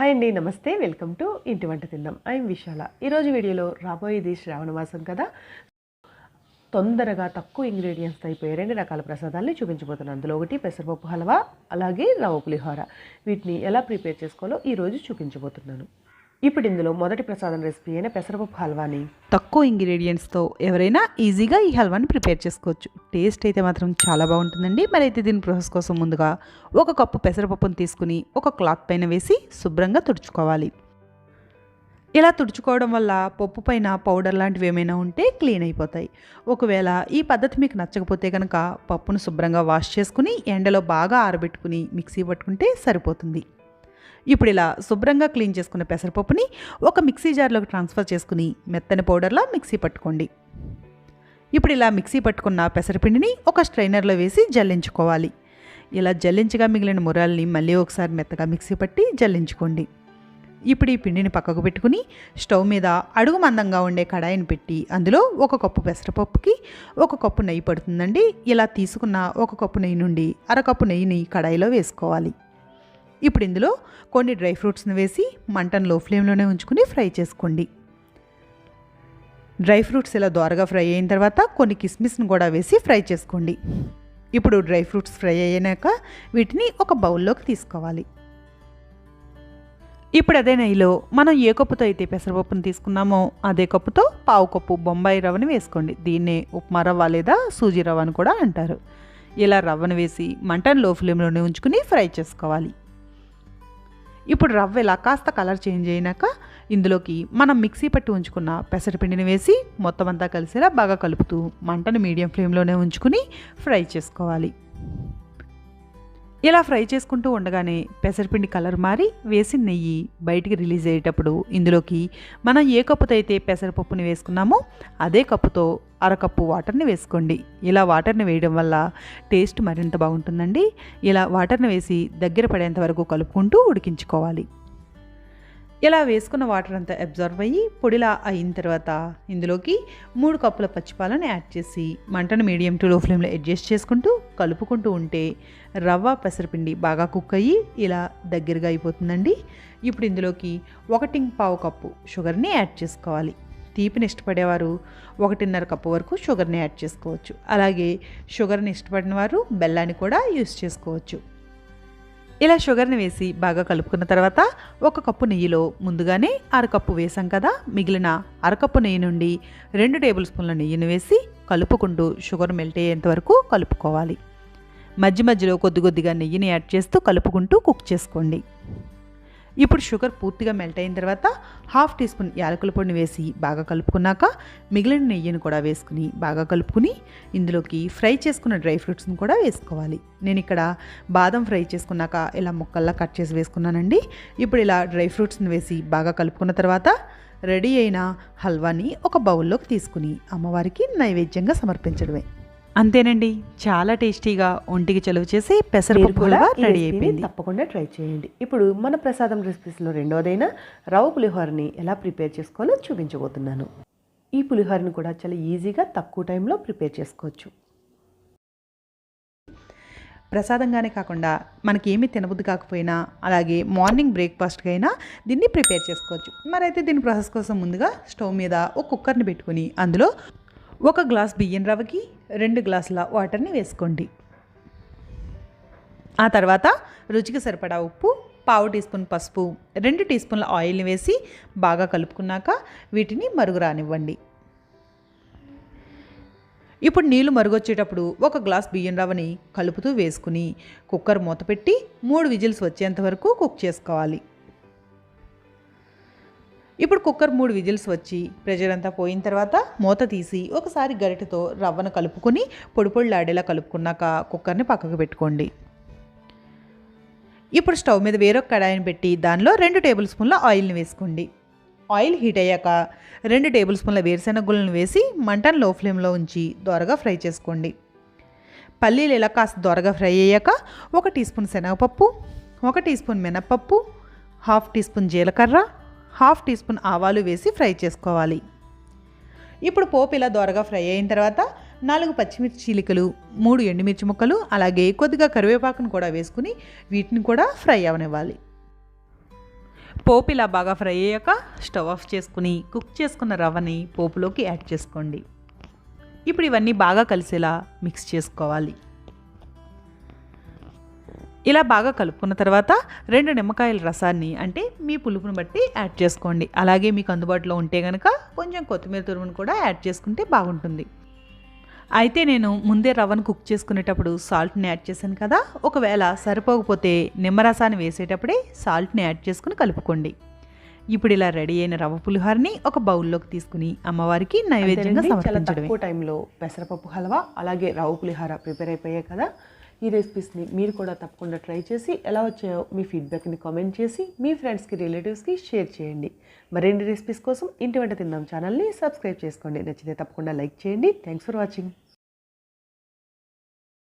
Hi అండి నమస్తే. Welcome to ఇంటి వంట తిందాం. ఐఎమ్ విశాల. ఈరోజు వీడియోలో రాబోయేది శ్రావణ మాసం కదా. తొందరగా తక్కువ ఇంగ్రీడియంట్స్ అయిపోయే రెండు రకాల ప్రసాదాలని చూపించబోతున్నాను. అందులో ఒకటి పెసరపప్పు హల్వా అలాగే రవ్వ పులిహోర. వీటిని ఎలా ప్రిపేర్ చేసుకోవాలో ఈరోజు చూపించబోతున్నాను. ఇప్పుడు ఇందులో మొదటి ప్రసాదం రెసిపీ అయిన పెసరపప్పు హల్వాని. తక్కువ ఇంగ్రీడియంట్స్తో ఎవరైనా ఈజీగా ఈ హల్వాని ప్రిపేర్ చేసుకోవచ్చు. టేస్ట్ అయితే మాత్రం చాలా బాగుంటుందండి. మరి అయితే దీని ప్రాసెస్ కోసం ముందుగా ఒక కప్పు పెసరపప్పును తీసుకుని ఒక క్లాత్ పైన వేసి శుభ్రంగా తుడుచుకోవాలి. ఇలా తుడుచుకోవడం వల్ల పప్పు పైన పౌడర్ లాంటివి ఏమైనా ఉంటే క్లీన్ అయిపోతాయి. ఒకవేళ ఈ పద్ధతి మీకు నచ్చకపోతే కనుక పప్పును శుభ్రంగా వాష్ చేసుకుని ఎండలో బాగా ఆరబెట్టుకుని మిక్సీ పట్టుకుంటే సరిపోతుంది. ఇప్పుడు ఇలా శుభ్రంగా క్లీన్ చేసుకున్న పెసరపప్పుని ఒక మిక్సీ జార్లోకి ట్రాన్స్ఫర్ చేసుకుని మెత్తని పౌడర్లా మిక్సీ పట్టుకోండి. ఇప్పుడు ఇలా మిక్సీ పట్టుకున్న పెసరపిండిని ఒక స్ట్రైనర్లో వేసి జల్లించుకోవాలి. ఇలా జల్లించగా మిగిలిన మురాల్ని మళ్ళీ ఒకసారి మెత్తగా మిక్సీ పట్టి జల్లించుకోండి. ఇప్పుడు ఈ పిండిని పక్కకు పెట్టుకుని స్టవ్ మీద అడుగు మందంగా ఉండే కడాయిని పెట్టి అందులో ఒక కప్పు పెసరపప్పుకి ఒక కప్పు నెయ్యి పడుతుందండి. ఇలా తీసుకున్న ఒక కప్పు నెయ్యి నుండి అరకప్పు నెయ్యిని కడాయిలో వేసుకోవాలి. ఇప్పుడు ఇందులో కొన్ని డ్రై ఫ్రూట్స్ని వేసి మంటను లో ఫ్లేమ్లోనే ఉంచుకుని ఫ్రై చేసుకోండి. డ్రై ఫ్రూట్స్ ఇలా దోరగా ఫ్రై అయిన తర్వాత కొన్ని కిస్మిస్ని కూడా వేసి ఫ్రై చేసుకోండి. ఇప్పుడు డ్రై ఫ్రూట్స్ ఫ్రై అయ్యాక వీటిని ఒక బౌల్లోకి తీసుకోవాలి. ఇప్పుడు అదే నెయ్యిలో మనం ఏ కప్పుతో అయితే పెసరపప్పును తీసుకున్నామో అదే కప్పుతో పావు కప్పు బొంబాయి రవ్వని వేసుకోండి. దీన్నే ఉప్మా రవ్వ లేదా సూజీ రవ్వ అని కూడా అంటారు. ఇలా రవ్వను వేసి మంటను లో ఫ్లేమ్లోనే ఉంచుకుని ఫ్రై చేసుకోవాలి. ఇప్పుడు రవ్వ ఇలా కాస్త కలర్ చేంజ్ అయినాక ఇందులోకి మనం మిక్సీ పట్టి ఉంచుకున్న పెసరపిండిని వేసి మొత్తం అంతా కలిసేలా బాగా కలుపుతూ మంటను మీడియం ఫ్లేమ్లోనే ఉంచుకుని ఫ్రై చేసుకోవాలి. ఇలా ఫ్రై చేసుకుంటూ ఉండగానే పెసరపిండి కలర్ మారి వేసి నెయ్యి బయటికి రిలీజ్ అయ్యేటప్పుడు ఇందులోకి మనం ఏ కప్పుతో అయితే పెసరపప్పుని వేసుకున్నామో అదే కప్పుతో అరకప్పు వాటర్ని వేసుకోండి. ఇలా వాటర్ని వేయడం వల్ల టేస్ట్ మరింత బాగుంటుందండి. ఇలా వాటర్ని వేసి దగ్గర పడేంత వరకు కలుపుకుంటూ ఉడికించుకోవాలి. ఇలా వేసుకున్న వాటర్ అంతా అబ్జర్వ్ అయ్యి పొడిలా అయిన తర్వాత ఇందులోకి మూడు కప్పుల పచ్చిపాలను యాడ్ చేసి మంటను మీడియం టు లో ఫ్లేమ్లో అడ్జస్ట్ చేసుకుంటూ కలుపుకుంటూ ఉంటే రవ్వ పెసరపిండి బాగా కుక్ అయ్యి ఇలా దగ్గరగా అయిపోతుందండి. ఇప్పుడు ఇందులోకి ఒకటి పావు కప్పు షుగర్ని యాడ్ చేసుకోవాలి. తీపిని ఇష్టపడేవారు ఒకటిన్నర కప్పు వరకు షుగర్ని యాడ్ చేసుకోవచ్చు. అలాగే షుగర్ని ఇష్టపడిన వారు బెల్లాన్ని కూడా యూస్ చేసుకోవచ్చు. ఇలా షుగర్ని వేసి బాగా కలుపుకున్న తర్వాత ఒక కప్పు నెయ్యిలో ముందుగానే అరకప్పు వేసాం కదా మిగిలిన అరకప్పు నెయ్యి నుండి రెండు టేబుల్ స్పూన్ల నెయ్యిని వేసి కలుపుకుంటూ షుగర్ మెల్ట్ అయ్యేంత వరకు కలుపుకోవాలి. మధ్య మధ్యలో కొద్ది కొద్దిగా నెయ్యిని యాడ్ చేస్తూ కలుపుకుంటూ కుక్ చేసుకోండి. ఇప్పుడు షుగర్ పూర్తిగా మెల్ట్ అయిన తర్వాత హాఫ్ టీ స్పూన్ యాలకుల పొడిని వేసి బాగా కలుపుకున్నాక మిగిలిన నెయ్యిని కూడా వేసుకుని బాగా కలుపుకుని ఇందులోకి ఫ్రై చేసుకున్న డ్రై ఫ్రూట్స్ని కూడా వేసుకోవాలి. నేను ఇక్కడ బాదం ఫ్రై చేసుకున్నాక ఇలా ముక్కల్లా కట్ చేసి వేసుకున్నానండి. ఇప్పుడు ఇలా డ్రై ఫ్రూట్స్ని వేసి బాగా కలుపుకున్న తర్వాత రెడీ అయిన హల్వాని ఒక బౌల్లోకి తీసుకుని అమ్మవారికి నైవేద్యంగా సమర్పించడమే. అంతేనండి. చాలా టేస్టీగా ఒంటికి చలువ చేసి పెసరపప్పు కూడా రెడీ అయిపోయింది. తప్పకుండా ట్రై చేయండి. ఇప్పుడు మన ప్రసాదం రెసిపీస్లో రెండోదైన రవ్వ పులిహోరని ఎలా ప్రిపేర్ చేసుకోవాలో చూపించబోతున్నాను. ఈ పులిహోరని కూడా చాలా ఈజీగా తక్కువ టైంలో ప్రిపేర్ చేసుకోవచ్చు. ప్రసాదంగానే కాకుండా మనకి ఏమీ తినబుద్ధి కాకపోయినా అలాగే మార్నింగ్ బ్రేక్ఫాస్ట్కి అయినా దీన్ని ప్రిపేర్ చేసుకోవచ్చు. మరైతే దీని ప్రాసెస్ కోసం ముందుగా స్టవ్ మీద ఒక కుక్కర్ని పెట్టుకుని అందులో ఒక గ్లాస్ బియ్యం రవ్వకి రెండు గ్లాసుల వాటర్ని వేసుకోండి. ఆ తర్వాత రుచికి సరిపడా ఉప్పు పావు టీ స్పూన్ పసుపు రెండు టీ స్పూన్ల ఆయిల్ని వేసి బాగా కలుపుకున్నాక వీటిని మరుగు రానివ్వండి ఇప్పుడు నీళ్ళు మరుగొచ్చేటప్పుడు ఒక గ్లాస్ బియ్యం రవ్వని కలుపుతూ వేసుకుని కుక్కర్ మూత పెట్టి మూడు విజిల్స్ వచ్చేంత వరకు కుక్ చేసుకోవాలి. ఇప్పుడు కుక్కర్ మూడు విజిల్స్ వచ్చి ప్రెషర్ అంతా పోయిన తర్వాత మూత తీసి ఒకసారి గరిటెతో రవ్వను కలుపుకొని పొడి పొడిలాడేలా కలుపుకున్నాక కుక్కర్ని పక్కకు పెట్టుకోండి. ఇప్పుడు స్టవ్ మీద వేరొక కడాయిని పెట్టి దానిలో రెండు టేబుల్ స్పూన్ల ఆయిల్ని వేసుకోండి. ఆయిల్ హీట్ అయ్యాక రెండు టేబుల్ స్పూన్ల వేరుశెనగ గుళ్ళను వేసి మంటను లో ఫ్లేమ్లో ఉంచి దొరగా ఫ్రై చేసుకోండి. పల్లీలు ఇలా కాస్త దొరగా ఫ్రై అయ్యాక ఒక టీ స్పూన్ శనగపప్పు ఒక టీ స్పూన్ మినప్పప్పు హాఫ్ టీ స్పూన్ జీలకర్ర హాఫ్ టీ స్పూన్ ఆవాలు వేసి ఫ్రై చేసుకోవాలి. ఇప్పుడు పోపు ఇలా దోరగా ఫ్రై అయిన తర్వాత నాలుగు పచ్చిమిర్చి చీలికలు మూడు ఎండుమిర్చి ముక్కలు అలాగే కొద్దిగా కరివేపాకును కూడా వేసుకుని వీటిని కూడా ఫ్రై అవనివ్వాలి. పోపు ఇలా బాగా ఫ్రై అయ్యాక స్టవ్ ఆఫ్ చేసుకుని కుక్ చేసుకున్న రవ్వని పోపులోకి యాడ్ చేసుకోండి. ఇప్పుడు ఇవన్నీ బాగా కలిసేలా మిక్స్ చేసుకోవాలి. ఇలా బాగా కలుపుకున్న తర్వాత రెండు నిమ్మకాయల రసాన్ని అంటే మీ పులుపుని బట్టి యాడ్ చేసుకోండి. అలాగే మీకు అందుబాటులో ఉంటే కనుక కొంచెం కొత్తిమీర తురుమును కూడా యాడ్ చేసుకుంటే బాగుంటుంది. అయితే నేను ముందే రవ్వను కుక్ చేసుకునేటప్పుడు సాల్ట్ని యాడ్ చేశాను కదా ఒకవేళ సరిపోకపోతే నిమ్మరసాన్ని వేసేటప్పుడే సాల్ట్ని యాడ్ చేసుకుని కలుపుకోండి. ఇప్పుడు ఇలా రెడీ అయిన రవ్వ పులిహోరని ఒక బౌల్లోకి తీసుకుని అమ్మవారికి నైవేద్యంగా చాలా తక్కువ టైంలో పెసరపప్పు హల్వా అలాగే రవ్వ పులిహార ప్రిపేర్ అయిపోయాయి కదా. ఈ రెసిపీస్ని మీరు కూడా తప్పకుండా ట్రై చేసి ఎలా వచ్చాయో మీ ఫీడ్బ్యాక్ని కామెంట్ చేసి మీ ఫ్రెండ్స్కి రిలేటివ్స్కి షేర్ చేయండి. మరిన్ని రెసిపీస్ కోసం ఇంటి వెంట తిందాం ఛానల్ని సబ్స్క్రైబ్ చేసుకోండి. నచ్చితే తప్పకుండా లైక్ చేయండి. Thanks for watching